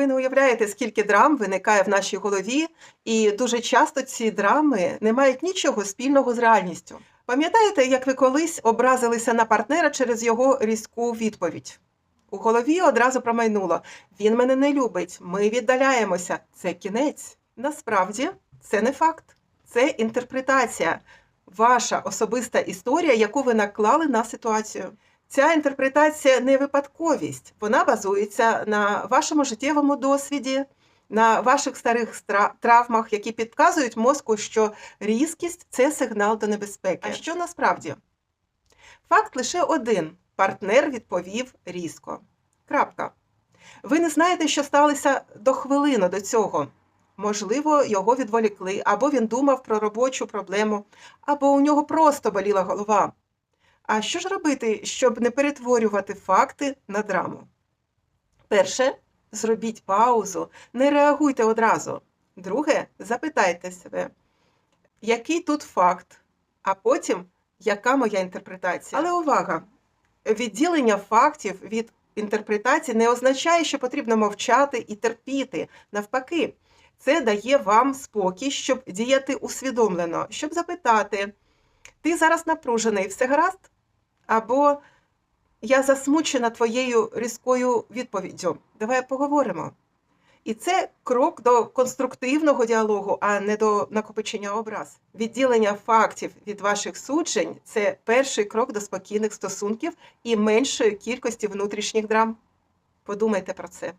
Ви не уявляєте, скільки драм виникає в нашій голові, і дуже часто ці драми не мають нічого спільного з реальністю. Пам'ятаєте, як ви колись образилися на партнера через його різку відповідь? У голові одразу промайнуло: він мене не любить, ми віддаляємося. Це кінець. Насправді це не факт, це інтерпретація, ваша особиста історія, яку ви наклали на ситуацію. Ця інтерпретація не випадковість, вона базується на вашому життєвому досвіді, на ваших старих травмах, які підказують мозку, що різкість це сигнал до небезпеки. А що насправді? Факт лише один: партнер відповів різко. Крапка. Ви не знаєте, що сталося до хвилини до цього. Можливо, його відволікли, або він думав про робочу проблему, або у нього просто боліла голова. А що ж робити, щоб не перетворювати факти на драму? Перше, зробіть паузу, не реагуйте одразу. Друге, запитайте себе, який тут факт, а потім, яка моя інтерпретація. Але увага! Відділення фактів від інтерпретації не означає, що потрібно мовчати і терпіти. Навпаки, це дає вам спокій, щоб діяти усвідомлено, щоб запитати: ти зараз напружений, все гаразд? Або я засмучена твоєю різкою відповіддю. Давай поговоримо. І це крок до конструктивного діалогу, а не до накопичення образ. Відділення фактів від ваших суджень це перший крок до спокійних стосунків і меншої кількості внутрішніх драм. Подумайте про це.